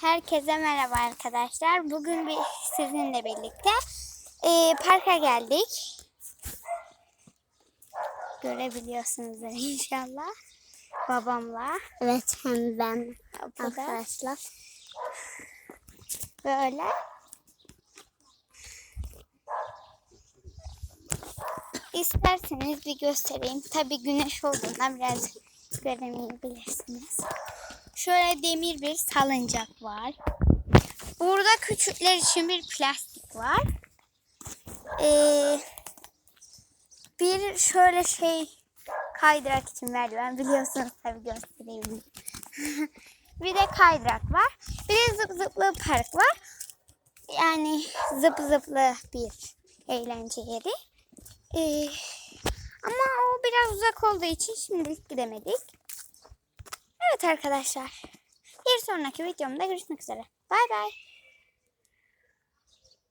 Herkese merhaba arkadaşlar. Bugün bir sizinle birlikte eee, parka geldik. Görebiliyorsunuzdur inşallah. Babamla. Evet hem ben Bu da arkadaşlar. böyle. İsterseniz bir göstereyim. Tabi güneş olduğundan biraz göremeyebilirsiniz. Şöyle demir bir salıncak var. Burada küçükler için bir plastik var. Ee, bir şöyle şey kaydırak için merdiven biliyorsunuz tabi göstereyim. bir de kaydırak var. Bir de zıp zıplı park var. Yani zıp zıplı bir eğlence yeri. Ee, ama o biraz uzak olduğu için şimdilik gidemedik. Evet arkadaşlar. Bir sonraki videomda görüşmek üzere. Bay bay.